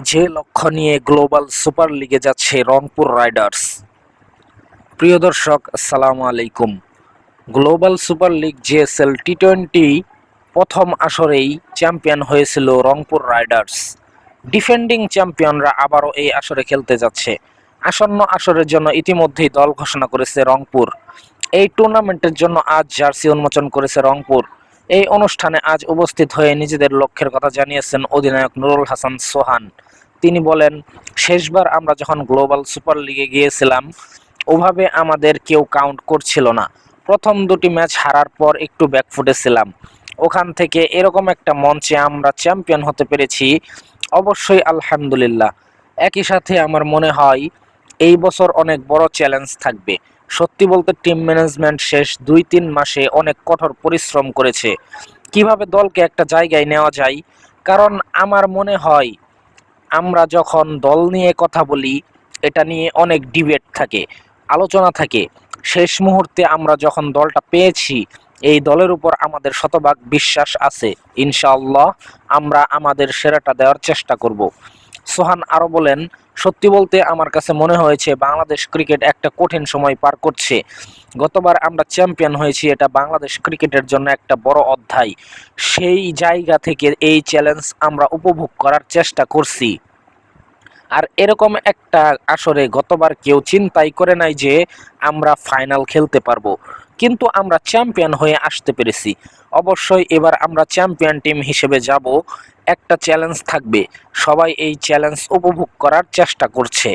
যে লক্ষ্য নিয়ে গ্লোবাল সুপার লিগে যাচ্ছে রংপুর রাইডার্স। প্রিয় দর্শক, আসসালামু আলাইকুম। Global super league GSL T twenty প্রথম আসরেই চ্যাম্পিয়ন হয়েছিল রংপুর রাইডার্স। ডিফেন্ডিং চ্যাম্পিয়নরা আবারও এই আসরে খেলতে যাচ্ছে। আসন্ন আসরের জন্য ইতিমধ্যেই দল ঘোষণা করেছে রংপুর। এই টুর্নামেন্টের জন্য আজ জার্সি উন্মোচন করেছে রংপুর। এই অনুষ্ঠানে আজ উপস্থিত হয়ে নিজেদের লক্ষ্যের কথা জানিয়েছেন অধিনায়ক নুরুল হাসান সোহান। তিনি বলেন, শেষবার আমরা যখন গ্লোবাল সুপার লিগে গিয়েছিলাম, ওভাবে আমাদের কেউ কাউন্ট করছিল না। প্রথম দুটি ম্যাচ হারার পর একটু ব্যাকফুটে ছিলাম। ওখান থেকে এরকম একটা মঞ্চে আমরা চ্যাম্পিয়ন হতে পেরেছি। অবশ্যই আলহামদুলিল্লাহ। একই সাথে আমার মনে হয়, এই বছর অনেক বড় চ্যালেঞ্জ থাকবে। সত্যি বলতে টিম ম্যানেজমেন্ট শেষ দুই তিন মাসে অনেক কঠোর পরিশ্রম করেছে। কীভাবে দলকে একটা জায়গায় নেওয়া যায়? কারণ আমার মনে হয় আমরা যখন দল নিয়ে কথা বলি, এটা নিয়ে অনেক ডিবেট থাকে, আলোচনা থাকে। শেষ মুহূর্তে আমরা যখন দলটা পেয়েছি, এই দলের উপর আমাদের শতভাগ বিশ্বাস আছে। ইনশাআল্লাহ আমরা আমাদের সেরাটা দেওয়ার চেষ্টা করব। সোহান আরও বলেন, সত্যি বলতে আমার কাছে মনে হয়েছে বাংলাদেশ ক্রিকেট একটা কঠিন সময় পার করছে। গতবার আমরা চ্যাম্পিয়ন হয়েছি, এটা বাংলাদেশ ক্রিকেটের জন্য একটা বড় অধ্যায়। সেই জায়গা থেকে এই চ্যালেঞ্জ আমরা উপভোগ করার চেষ্টা করছি। আর এরকম একটা আসরে গতবার কেউ চিন্তাই করে নাই যে আমরা ফাইনাল খেলতে পারব। কিন্তু আমরা চ্যাম্পিয়ন হয়ে আসতে পেরেছি। অবশ্যই এবার আমরা চ্যাম্পিয়ন টিম হিসেবে যাব। একটা চ্যালেঞ্জ থাকবে। সবাই এই চ্যালেঞ্জ উপভোগ করার চেষ্টা করছে।